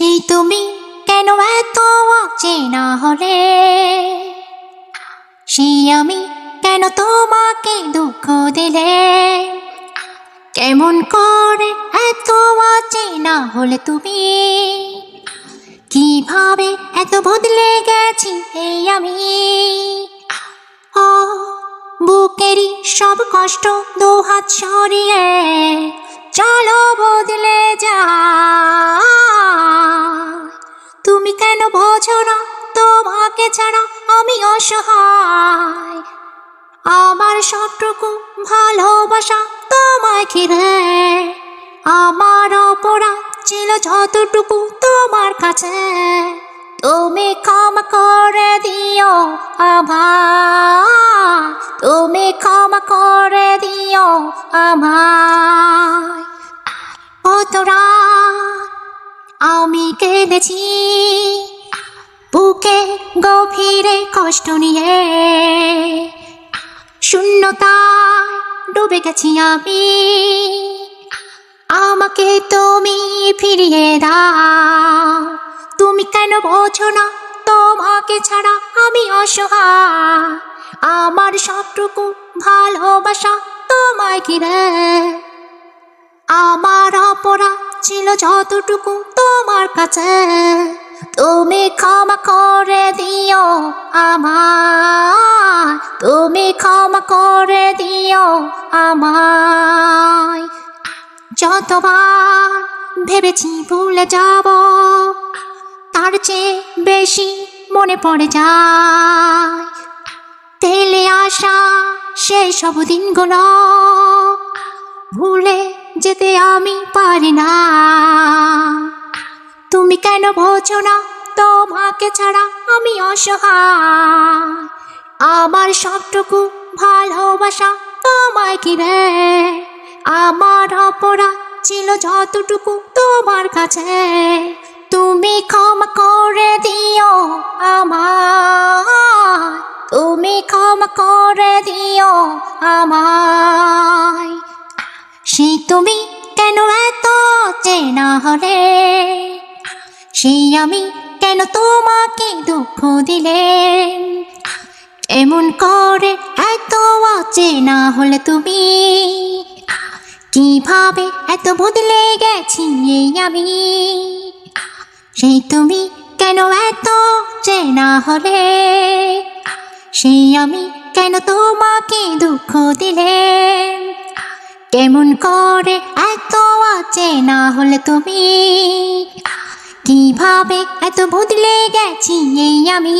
সেই তুমি কেন এত অচেনা হলে? সেই আমি কেন তোমাকে দুঃখ দিলে? কেমন করে এত অচেনা হলে তুমি? কীভাবে এত বদলে গেছি এই আমি? ও, বুকেরই সব কষ্ট দু হাত সরিয়ে চলো বদলে যা ছাড়া আমি অসহায়। আমার সবটুকু ভালোবাসা তোমায় ঘিরে। আমার অপরাধ ছিল যতটুকু তোমার কাছে। তুমি ক্ষমা করে দিও আমায়। তুমি ক্ষমা করে দিও আমায়। ও তোরা আমি কেঁদেছি। বুকে গভীরে কষ্ট নিয়ে। শূন্যতায় ডুবে গেছি আমি। আমাকে তুমি ফিরিয়ে দাও। তুমি কেন বোঝো না তোমাকে ছাড়া আমি অসহায়। আমার সবটুকু ভালোবাসা তোমায় ঘিরে। আমার অপরাধ ছিল যতটুকু তোমার কাছে। তুমি ক্ষমা করে দিও আমায়। তুমি ক্ষমা করে দিও আমায়। যতবার ভেবেছি ভুলে যাব, তার চেয়ে বেশি মনে পড়ে যায়। তেলে আসা সেই সব দিনগুলো ভুলে যেতে আমি পারি না। তুমি কেন বোঝো না তোমাকে ছাড়া আমি অসহায়। আমার সবটুকু ভালোবাসা তোমায় ঘিরে আমার অপরাধ ছিল যতটুকু তোমার কাছে। তুমি ক্ষমা করে দিও আমায়। তুমি ক্ষমা করে দিও আমায়। সেই তুমি কেন এত চেনা হলে? সেই আমি কেন তোমাকে দুঃখ দিলে? এমন করে এত অচেনা হলে তুমি? কীভাবে এত বদলে গেছি এই আমি? সেই তুমি কেন এত চেনা হলে? সেই আমি কেন তোমাকে দুঃখ দিলে? কেমন করে এত অচেনা হলে তুমি? কীভাবে এত বদলে গেছি এই আমি।